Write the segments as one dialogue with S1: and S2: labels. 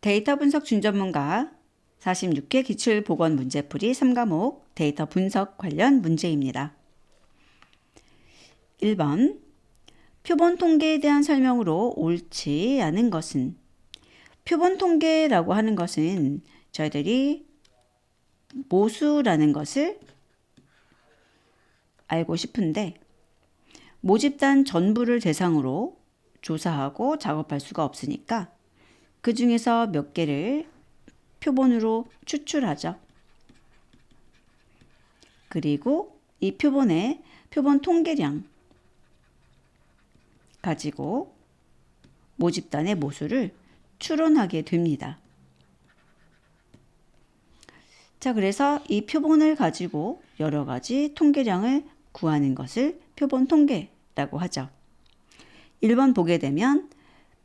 S1: 데이터 분석 준전문가 46회 기출보건 문제풀이 3과목 데이터 분석 관련 문제입니다. 1번 표본 통계에 대한 설명으로 옳지 않은 것은 표본 통계라고 하는 것은 저희들이 모수라는 것을 알고 싶은데 모집단 전부를 대상으로 조사하고 작업할 수가 없으니까 그 중에서 몇 개를 표본으로 추출하죠. 그리고 이 표본의 표본 통계량 가지고 모집단의 모수를 추론하게 됩니다. 자, 그래서 이 표본을 가지고 여러 가지 통계량을 구하는 것을 표본 통계라고 하죠. 1번 보게 되면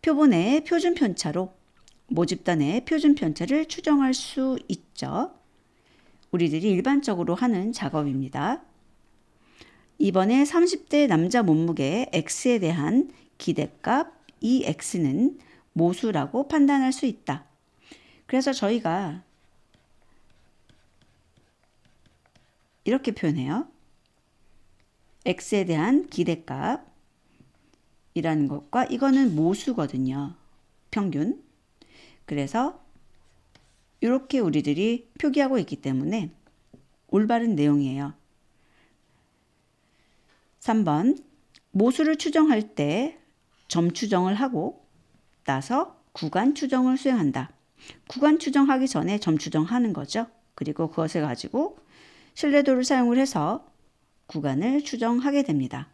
S1: 표본의 표준 편차로 모집단의 표준 편차를 추정할 수 있죠. 우리들이 일반적으로 하는 작업입니다. 이번에 30대 남자 몸무게 X에 대한 기대값 EX는 모수라고 판단할 수 있다. 그래서 저희가 이렇게 표현해요. X에 대한 기대값 이라는 것과 이거는 모수거든요. 평균. 그래서 이렇게 우리들이 표기하고 있기 때문에 올바른 내용이에요. 3번 모수를 추정할 때 점 추정을 하고 나서 구간 추정을 수행한다. 구간 추정하기 전에 점 추정하는 거죠. 그리고 그것을 가지고 신뢰도를 사용을 해서 구간을 추정하게 됩니다.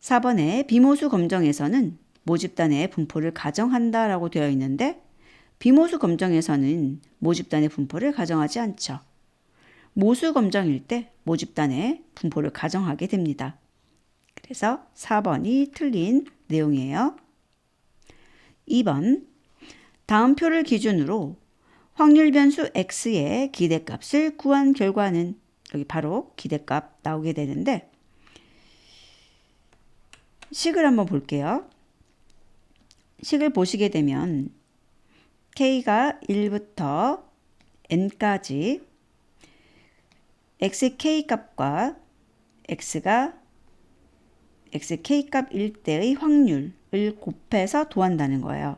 S1: 4번에 비모수 검정에서는 모집단의 분포를 가정한다라고 되어 있는데 비모수 검정에서는 모집단의 분포를 가정하지 않죠. 모수 검정일 때 모집단의 분포를 가정하게 됩니다. 그래서 4번이 틀린 내용이에요. 2번 다음 표를 기준으로 확률 변수 x의 기대값을 구한 결과는 여기 바로 기대값 나오게 되는데 식을 한번 볼게요. 식을 보시게 되면 k가 1부터 n까지 xk 값과 x가 xk 값일 때의 확률을 곱해서 도한다는 거예요.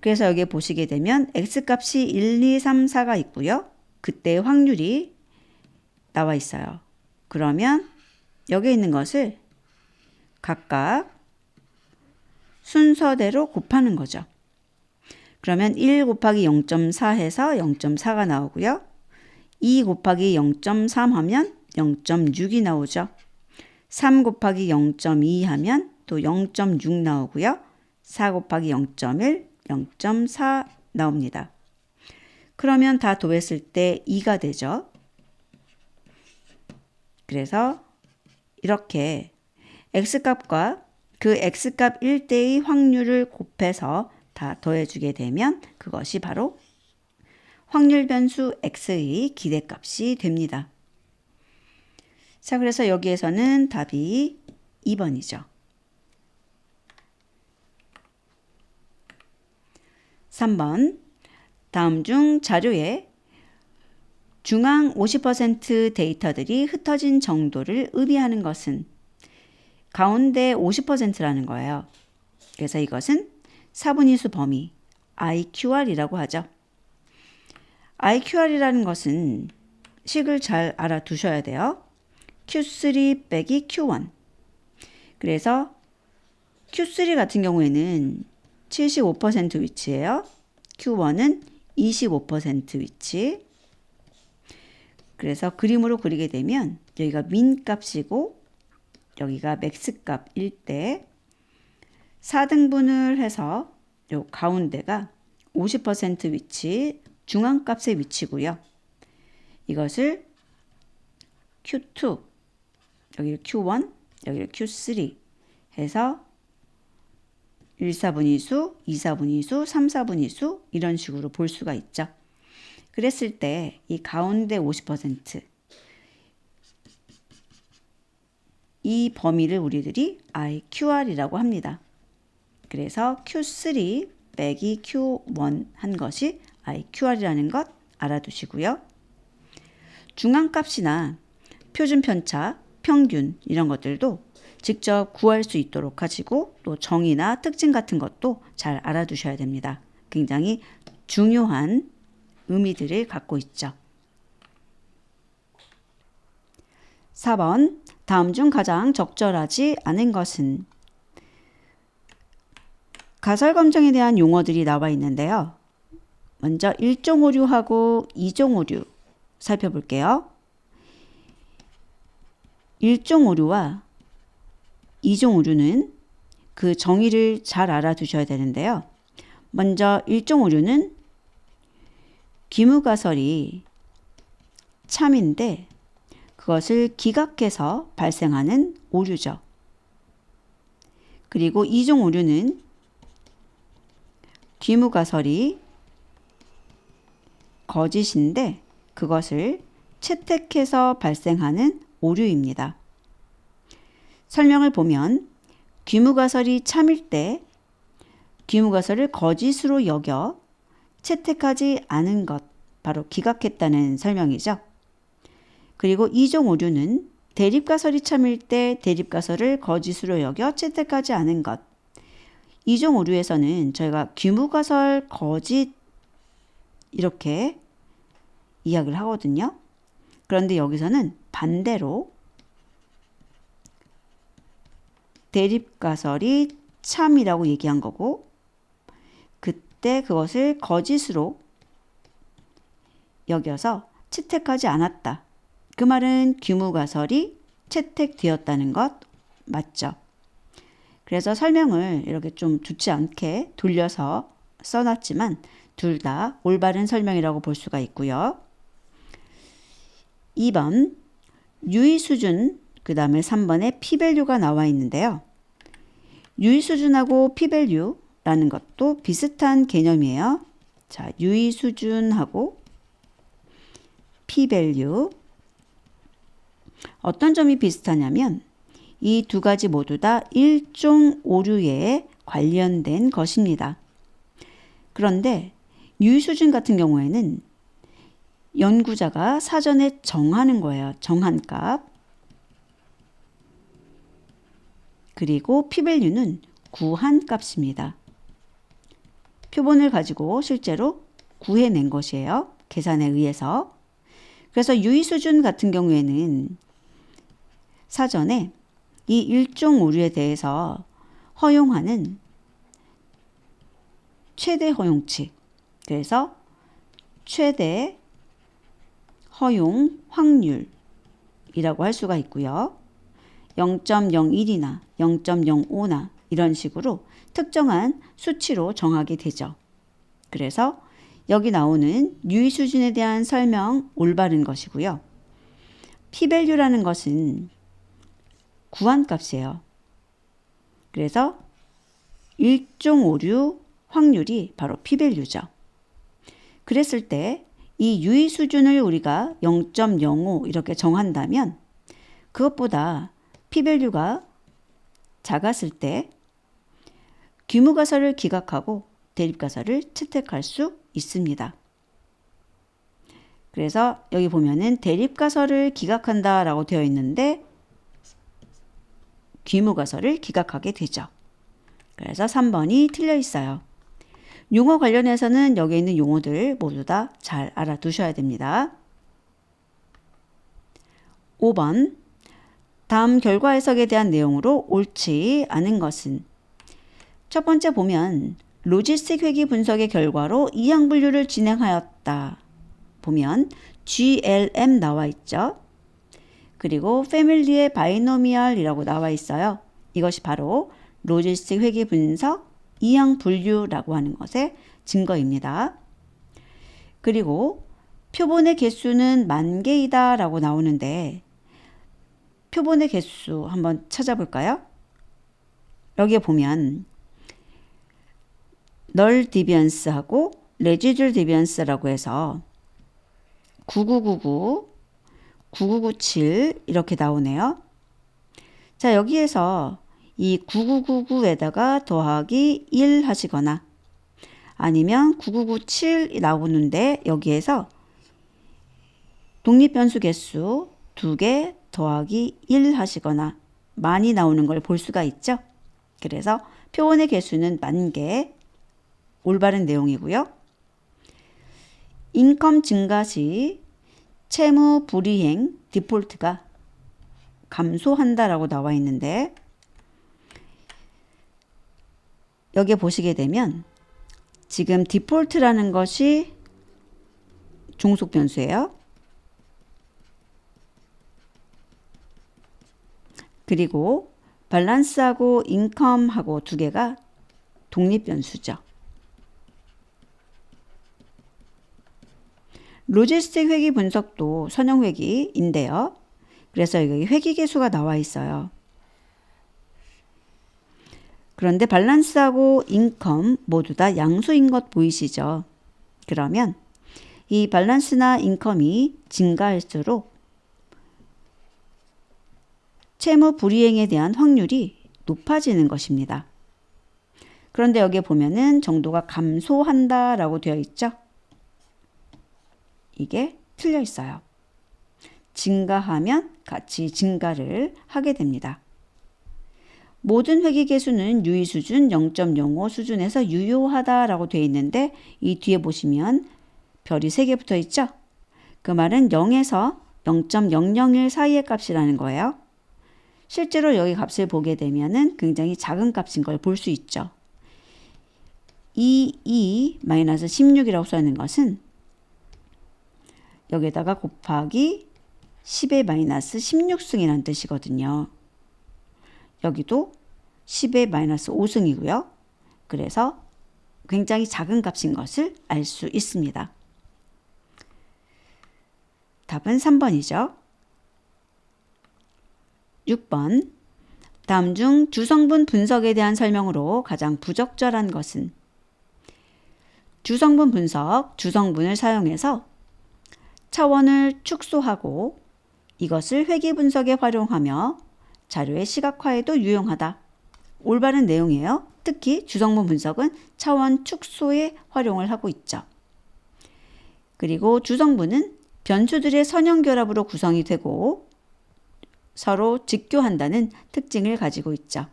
S1: 그래서 여기 보시게 되면 x값이 1, 2, 3, 4가 있고요. 그때의 확률이 나와 있어요. 그러면 여기 있는 것을 각각 순서대로 곱하는 거죠. 그러면 1 곱하기 0.4 해서 0.4가 나오고요. 2 곱하기 0.3 하면 0.6이 나오죠. 3 곱하기 0.2 하면 또 0.6 나오고요. 4 곱하기 0.1, 0.4 나옵니다. 그러면 다 더했을 때 2가 되죠. 그래서 이렇게 x값과 그 x값 1대의 확률을 곱해서 다 더해주게 되면 그것이 바로 확률 변수 x의 기대값이 됩니다. 자, 그래서 여기에서는 답이 2번이죠. 3번 다음 중 자료에 중앙 50% 데이터들이 흩어진 정도를 의미하는 것은 가운데 50%라는 거예요. 그래서 이것은 사분위수 범위 IQR이라고 하죠. IQR이라는 것은 식을 잘 알아두셔야 돼요. Q3 빼기 Q1. 그래서 Q3 같은 경우에는 75% 위치예요. Q1은 25% 위치. 그래서 그림으로 그리게 되면 여기가 민 값이고 여기가 맥스 값일 때 4등분을 해서 요 가운데가 50% 위치 중앙 값의 위치고요. 이것을 Q2 여기 Q1 여기 Q3 해서 1, 4분위수, 2, 4분위수, 3, 4분위수 이런 식으로 볼 수가 있죠. 그랬을 때 이 가운데 50% 이 범위를 우리들이 IQR이라고 합니다. 그래서 Q3 빼기 Q1 한 것이 IQR이라는 것 알아두시고요. 중앙값이나 표준 편차, 평균 이런 것들도 직접 구할 수 있도록 가지고 또 정의나 특징 같은 것도 잘 알아두셔야 됩니다. 굉장히 중요한 의미들을 갖고 있죠. 4번 다음 중 가장 적절하지 않은 것은 가설 검정에 대한 용어들이 나와 있는데요. 먼저 1종 오류하고 2종 오류 살펴볼게요. 1종 오류와 2종 오류는 그 정의를 잘 알아두셔야 되는데요. 먼저 1종 오류는 기무가설이 참인데 그것을 기각해서 발생하는 오류죠. 그리고 2종 오류는 귀무가설이 거짓인데 그것을 채택해서 발생하는 오류입니다. 설명을 보면 귀무가설이 참일 때 귀무가설을 거짓으로 여겨 채택하지 않은 것, 바로 기각했다는 설명이죠. 그리고 이종 오류는 대립가설이 참일 때 대립가설을 거짓으로 여겨 채택하지 않은 것. 이종 오류에서는 저희가 귀무가설 거짓 이렇게 이야기를 하거든요. 그런데 여기서는 반대로 대립가설이 참이라고 얘기한 거고 그때 그것을 거짓으로 여겨서 채택하지 않았다. 그 말은 규무가설이 채택되었다는 것 맞죠? 그래서 설명을 이렇게 좀 좋지 않게 돌려서 써놨지만 둘 다 올바른 설명이라고 볼 수가 있고요. 2번 유의 수준 그 다음에 3번에 피밸류가 나와 있는데요. 유의 수준하고 피밸류라는 것도 비슷한 개념이에요. 자, 유의 수준하고 피밸류 어떤 점이 비슷하냐면 이 두 가지 모두 다 일종 오류에 관련된 것입니다. 그런데 유의 수준 같은 경우에는 연구자가 사전에 정하는 거예요. 정한 값. 그리고 피밸류는 구한 값입니다. 표본을 가지고 실제로 구해낸 것이에요. 계산에 의해서. 그래서 유의 수준 같은 경우에는 사전에 이 일종 오류에 대해서 허용하는 최대 허용치. 그래서 최대 허용 확률이라고 할 수가 있고요. 0.01이나 0.05나 이런 식으로 특정한 수치로 정하게 되죠. 그래서 여기 나오는 유의 수준에 대한 설명 올바른 것이고요. 피밸류라는 것은 구한값이에요. 그래서 일종 오류 확률이 바로 피밸류죠. 그랬을 때 이 유의 수준을 우리가 0.05 이렇게 정한다면 그것보다 피밸류가 작았을 때 규모가설을 기각하고 대립가설을 채택할 수 있습니다. 그래서 여기 보면은 대립가설을 기각한다라고 되어 있는데 귀무가설을 기각하게 되죠. 그래서 3번이 틀려 있어요. 용어 관련해서는 여기 있는 용어들 모두 다 잘 알아두셔야 됩니다. 5번 다음 결과 해석에 대한 내용으로 옳지 않은 것은 첫 번째 보면 로지스틱 회귀 분석의 결과로 이항 분류를 진행하였다. 보면 GLM 나와 있죠. 그리고 패밀리의 바이노미얼이라고 나와 있어요. 이것이 바로 로지스틱 회귀 분석 이항 분류라고 하는 것의 증거입니다. 그리고 표본의 개수는 만 개이다 라고 나오는데 표본의 개수 한번 찾아볼까요? 여기에 보면 널 디비언스하고 레지줄 디비언스라고 해서 9999, 9997 이렇게 나오네요. 자, 여기에서 이 9999에다가 더하기 1 하시거나 아니면 9997이 나오는데 여기에서 독립변수 개수 2개 더하기 1 하시거나 많이 나오는 걸 볼 수가 있죠. 그래서 표본의 개수는 만 개 올바른 내용이고요. 인컴 증가 시 채무 불이행 디폴트가 감소한다라고 나와 있는데 여기에 보시게 되면 지금 디폴트라는 것이 종속 변수예요. 그리고 밸런스하고 인컴하고 두 개가 독립 변수죠. 로지스틱 회기 분석도 선형 회기인데요. 그래서 여기 회기 계수가 나와 있어요. 그런데 밸런스하고 인컴 모두 다 양수인 것 보이시죠? 그러면 이 밸런스나 인컴이 증가할수록 채무 불이행에 대한 확률이 높아지는 것입니다. 그런데 여기에 보면은 정도가 감소한다라고 되어 있죠? 이게 틀려 있어요. 증가하면 같이 증가를 하게 됩니다. 모든 회계 개수는 유의 수준 0.05 수준에서 유효하다라고 되어 있는데 이 뒤에 보시면 별이 3개 붙어 있죠? 그 말은 0에서 0.001 사이의 값이라는 거예요. 실제로 여기 값을 보게 되면은 굉장히 작은 값인 걸 볼 수 있죠. 22-16이라고 써 있는 것은 여기에다가 곱하기 10의 마이너스 16승이라는 뜻이거든요. 여기도 10의 마이너스 5승이고요. 그래서 굉장히 작은 값인 것을 알 수 있습니다. 답은 3번이죠. 6번. 다음 중 주성분 분석에 대한 설명으로 가장 부적절한 것은 주성분 분석, 주성분을 사용해서 차원을 축소하고 이것을 회계 분석에 활용하며 자료의 시각화에도 유용하다. 올바른 내용이에요. 특히 주성분 분석은 차원 축소에 활용을 하고 있죠. 그리고 주성분은 변수들의 선형 결합으로 구성이 되고 서로 직교한다는 특징을 가지고 있죠.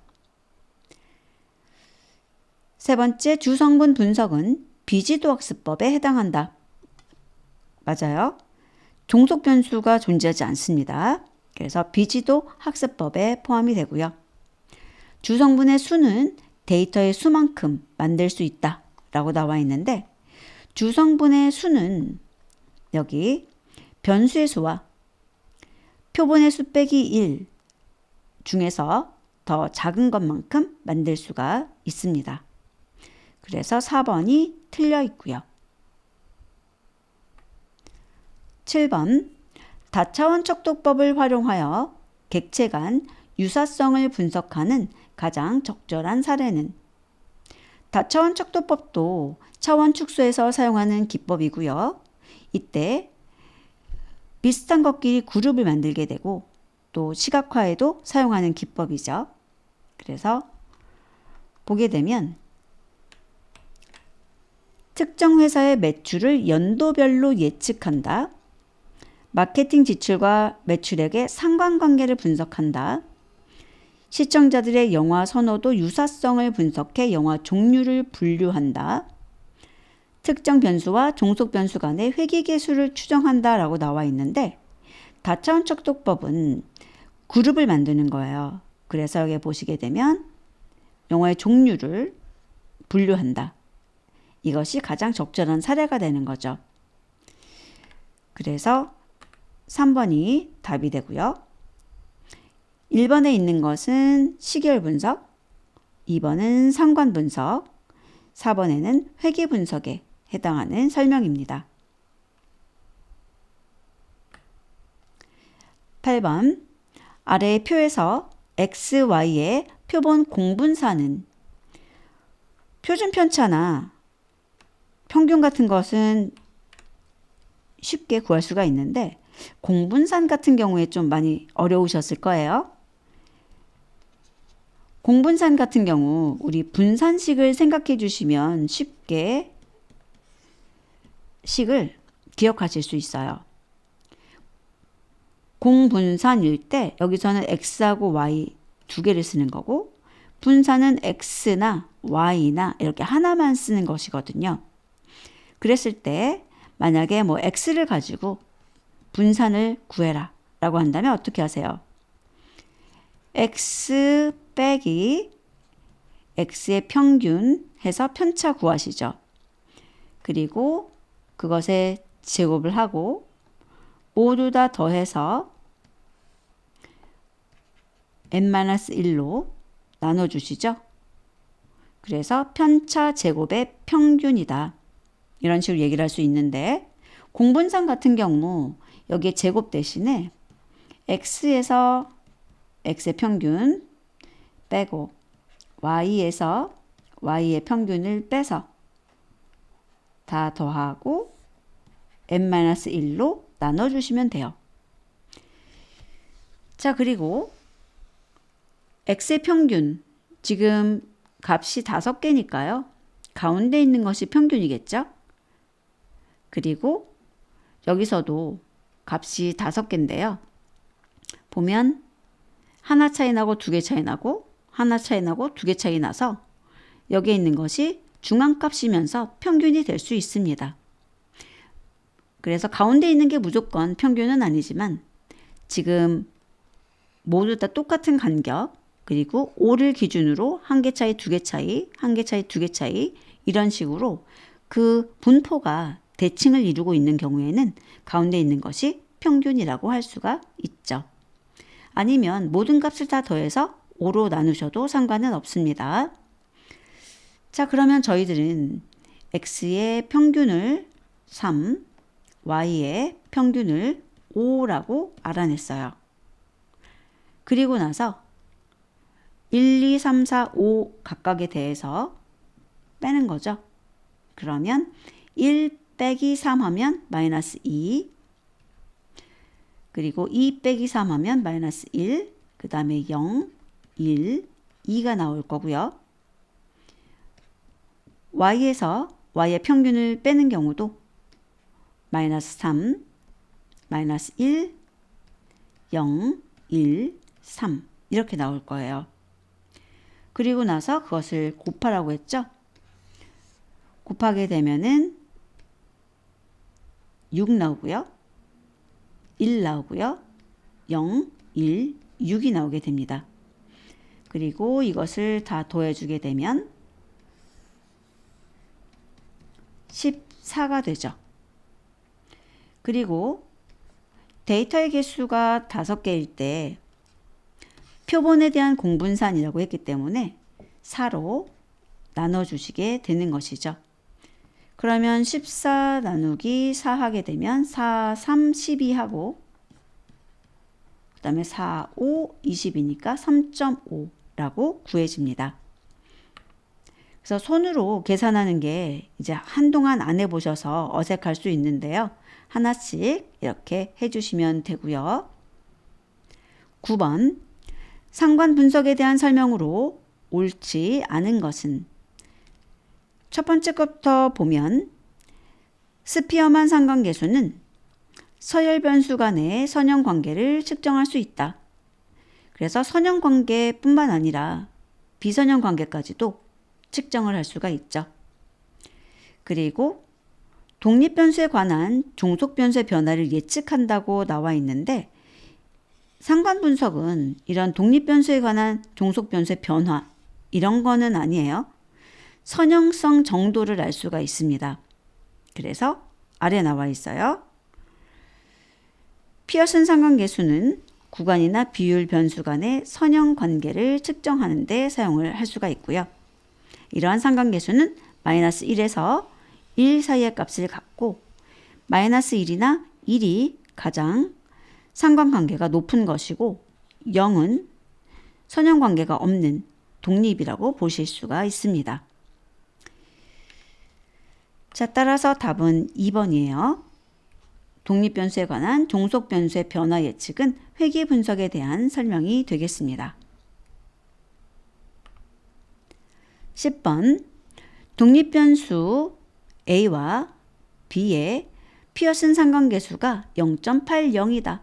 S1: 세 번째 주성분 분석은 비지도 학습법에 해당한다. 맞아요. 종속 변수가 존재하지 않습니다. 그래서 비지도 학습법에 포함이 되고요. 주성분의 수는 데이터의 수만큼 만들 수 있다 라고 나와 있는데 주성분의 수는 여기 변수의 수와 표본의 수 빼기 1 중에서 더 작은 것만큼 만들 수가 있습니다. 그래서 4번이 틀려 있고요. 7번 다차원 척도법을 활용하여 객체 간 유사성을 분석하는 가장 적절한 사례는 다차원 척도법도 차원 축소에서 사용하는 기법이고요. 이때 비슷한 것끼리 그룹을 만들게 되고 또 시각화에도 사용하는 기법이죠. 그래서 보게 되면 특정 회사의 매출을 연도별로 예측한다. 마케팅 지출과 매출액의 상관관계를 분석한다. 시청자들의 영화 선호도 유사성을 분석해 영화 종류를 분류한다. 특정 변수와 종속 변수 간의 회귀 계수를 추정한다라고 나와 있는데 다차원 척도법은 그룹을 만드는 거예요. 그래서 여기 보시게 되면 영화의 종류를 분류한다. 이것이 가장 적절한 사례가 되는 거죠. 그래서 3번이 답이 되고요. 1번에 있는 것은 시계열 분석, 2번은 상관 분석, 4번에는 회계 분석에 해당하는 설명입니다. 8번 아래의 표에서 x, y의 표본 공분사는 표준 편차나 평균 같은 것은 쉽게 구할 수가 있는데 공분산 같은 경우에 좀 많이 어려우셨을 거예요. 공분산 같은 경우 우리 분산식을 생각해 주시면 쉽게 식을 기억하실 수 있어요. 공분산일 때 여기서는 x하고 y 두 개를 쓰는 거고 분산은 x나 y나 이렇게 하나만 쓰는 것이거든요. 그랬을 때 만약에 뭐 x를 가지고 분산을 구해라 라고 한다면 어떻게 하세요? x 빼기 x의 평균 해서 편차 구하시죠. 그리고 그것에 제곱을 하고 모두 다 더해서 n-1로 나눠주시죠. 그래서 편차 제곱의 평균이다. 이런 식으로 얘기를 할 수 있는데 공분상 같은 경우 여기에 제곱 대신에 x에서 x의 평균 빼고 y에서 y의 평균을 빼서 다 더하고 n-1로 나눠주시면 돼요. 자, 그리고 x의 평균 지금 값이 다섯 개니까요. 가운데 있는 것이 평균이겠죠? 그리고 여기서도 값이 다섯 개인데요. 보면 하나 차이 나고 두 개 차이 나고 하나 차이 나고 두 개 차이 나서 여기에 있는 것이 중앙값이면서 평균이 될 수 있습니다. 그래서 가운데 있는 게 무조건 평균은 아니지만 지금 모두 다 똑같은 간격 그리고 5를 기준으로 한 개 차이, 두 개 차이, 한 개 차이, 두 개 차이 이런 식으로 그 분포가 대칭을 이루고 있는 경우에는 가운데 있는 것이 평균이라고 할 수가 있죠. 아니면 모든 값을 다 더해서 5로 나누셔도 상관은 없습니다. 자, 그러면 저희들은 x의 평균을 3, y의 평균을 5라고 알아냈어요. 그리고 나서 1, 2, 3, 4, 5 각각에 대해서 빼는 거죠. 그러면 1 빼기 3 하면 마이너스 2 그리고 2 빼기 3 하면 마이너스 1 그 다음에 0, 1, 2가 나올 거고요. y에서 y의 평균을 빼는 경우도 마이너스 3, 마이너스 1, 0, 1, 3 이렇게 나올 거예요. 그리고 나서 그것을 곱하라고 했죠. 곱하게 되면은 6 나오고요. 1 나오고요. 0, 1, 6이 나오게 됩니다. 그리고 이것을 다 더해주게 되면 14가 되죠. 그리고 데이터의 개수가 5개일 때 표본에 대한 공분산이라고 했기 때문에 4로 나눠주시게 되는 것이죠. 그러면 14 나누기 4 하게 되면 4, 3, 12 하고 그 다음에 4, 5, 20이니까 3.5라고 구해집니다. 그래서 손으로 계산하는 게 이제 한동안 안 해보셔서 어색할 수 있는데요. 하나씩 이렇게 해주시면 되고요. 9번 상관 분석에 대한 설명으로 옳지 않은 것은 첫 번째 것부터 보면 스피어만 상관계수는 서열 변수 간의 선형 관계를 측정할 수 있다. 그래서 선형 관계뿐만 아니라 비선형 관계까지도 측정을 할 수가 있죠. 그리고 독립 변수에 관한 종속 변수의 변화를 예측한다고 나와 있는데 상관 분석은 이런 독립 변수에 관한 종속 변수의 변화 이런 거는 아니에요. 선형성 정도를 알 수가 있습니다. 그래서 아래 나와 있어요. 피어슨 상관계수는 구간이나 비율 변수 간의 선형 관계를 측정하는 데 사용을 할 수가 있고요. 이러한 상관계수는 마이너스 1에서 1 사이의 값을 갖고 마이너스 1이나 1이 가장 상관관계가 높은 것이고 0은 선형관계가 없는 독립이라고 보실 수가 있습니다. 자, 따라서 답은 2번이에요. 독립변수에 관한 종속변수의 변화 예측은 회귀 분석에 대한 설명이 되겠습니다. 10번 독립변수 A와 B에 피어슨 상관계수가 0.80이다.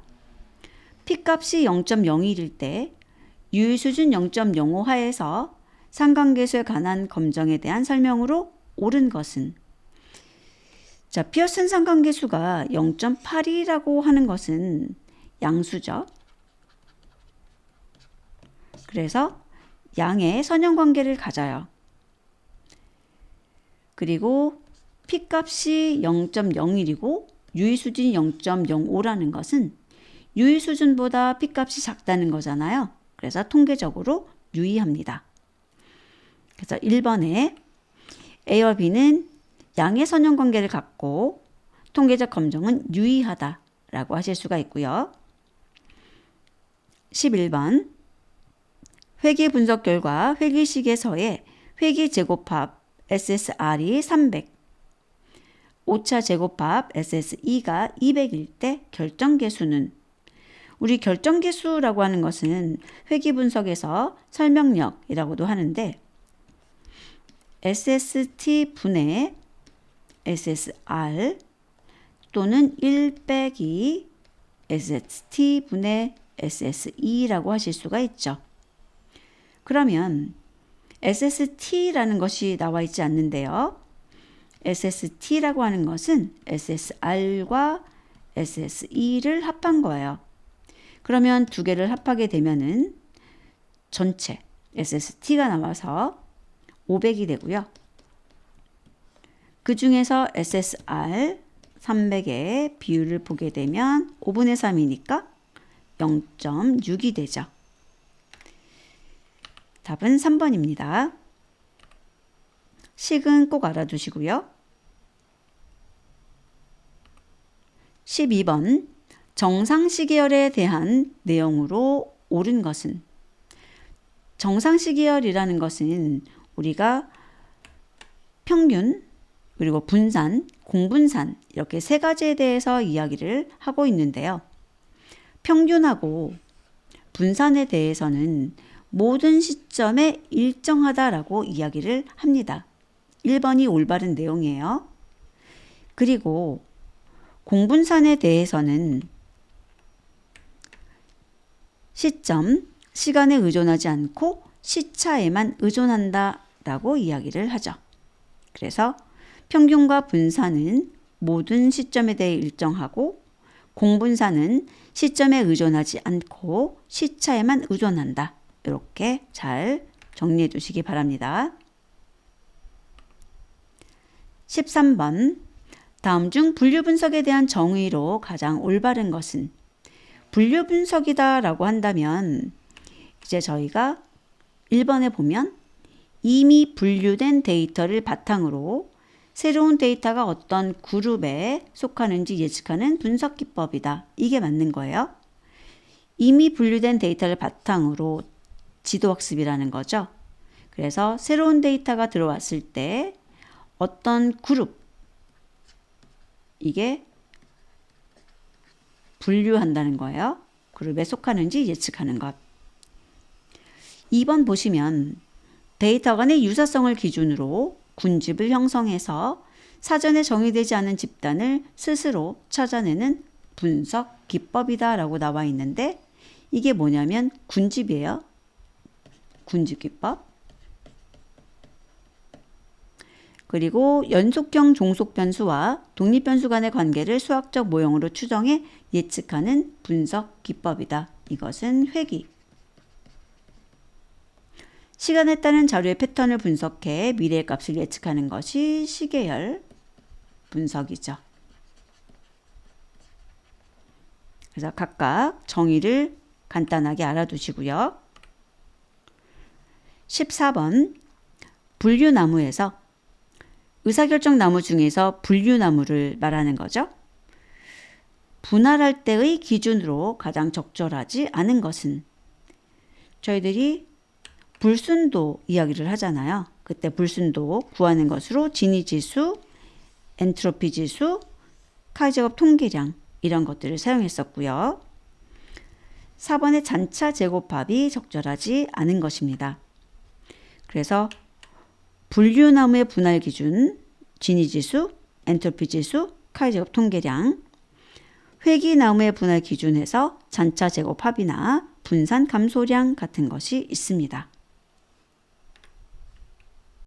S1: P값이 0.01일 때 유의수준 0.05 하에서 상관계수에 관한 검정에 대한 설명으로 옳은 것은 자, 피어슨 상관계수가 0.82라고 하는 것은 양수죠. 그래서 양의 선형관계를 가져요. 그리고 P값이 0.01이고 유의수준이 0.05라는 것은 유의수준보다 P값이 작다는 거잖아요. 그래서 통계적으로 유의합니다. 그래서 1번에 A와 B는 양의 선형 관계를 갖고 통계적 검정은 유의하다라고 하실 수가 있고요. 11번 회계 분석 결과 회계식에서의 회계 제곱합 SSR이 300, 오차 제곱합 SSE가 200일 때 결정계수는 우리 결정계수라고 하는 것은 회계 분석에서 설명력이라고도 하는데 SST 분의 SSR 또는 1 빼기 SST 분의 SSE라고 하실 수가 있죠. 그러면 SST라는 것이 나와 있지 않는데요. SST라고 하는 것은 SSR과 SSE를 합한 거예요. 그러면 두 개를 합하게 되면은 전체 SST가 나와서 500이 되고요. 그 중에서 SSR 300의 비율을 보게 되면 5분의 3이니까 0.6이 되죠. 답은 3번입니다. 식은 꼭 알아두시고요. 12번 정상시계열에 대한 내용으로 옳은 것은 정상시계열이라는 것은 우리가 평균 그리고 분산, 공분산 이렇게 세 가지에 대해서 이야기를 하고 있는데요. 평균하고 분산에 대해서는 모든 시점에 일정하다라고 이야기를 합니다. 1번이 올바른 내용이에요. 그리고 공분산에 대해서는 시점, 시간에 의존하지 않고 시차에만 의존한다 라고 이야기를 하죠. 그래서 평균과 분산은 모든 시점에 대해 일정하고 공분산은 시점에 의존하지 않고 시차에만 의존한다. 이렇게 잘 정리해 두시기 바랍니다. 13번 다음 중 분류 분석에 대한 정의로 가장 올바른 것은 분류 분석이다 라고 한다면 이제 저희가 1번에 보면 이미 분류된 데이터를 바탕으로 새로운 데이터가 어떤 그룹에 속하는지 예측하는 분석 기법이다. 이게 맞는 거예요. 이미 분류된 데이터를 바탕으로 지도학습이라는 거죠. 그래서 새로운 데이터가 들어왔을 때 어떤 그룹, 이게 분류한다는 거예요. 그룹에 속하는지 예측하는 것. 2번 보시면 데이터 간의 유사성을 기준으로 군집을 형성해서 사전에 정의되지 않은 집단을 스스로 찾아내는 분석 기법이다 라고 나와 있는데 이게 뭐냐면 군집이에요. 군집 기법. 그리고 연속형 종속 변수와 독립 변수 간의 관계를 수학적 모형으로 추정해 예측하는 분석 기법이다. 이것은 회귀. 시간에 따른 자료의 패턴을 분석해 미래의 값을 예측하는 것이 시계열 분석이죠. 그래서 각각 정의를 간단하게 알아두시고요. 14번 분류나무에서 의사결정 나무 중에서 분류나무를 말하는 거죠. 분할할 때의 기준으로 가장 적절하지 않은 것은 저희들이 불순도 이야기를 하잖아요. 그때 불순도 구하는 것으로 진위 지수, 엔트로피 지수, 카이제곱 통계량 이런 것들을 사용했었고요. 4번의 잔차 제곱합이 적절하지 않은 것입니다. 그래서 분류나무의 분할 기준, 진위 지수, 엔트로피 지수, 카이 제곱 통계량, 회기나무의 분할 기준에서 잔차 제곱 합이나 분산 감소량 같은 것이 있습니다.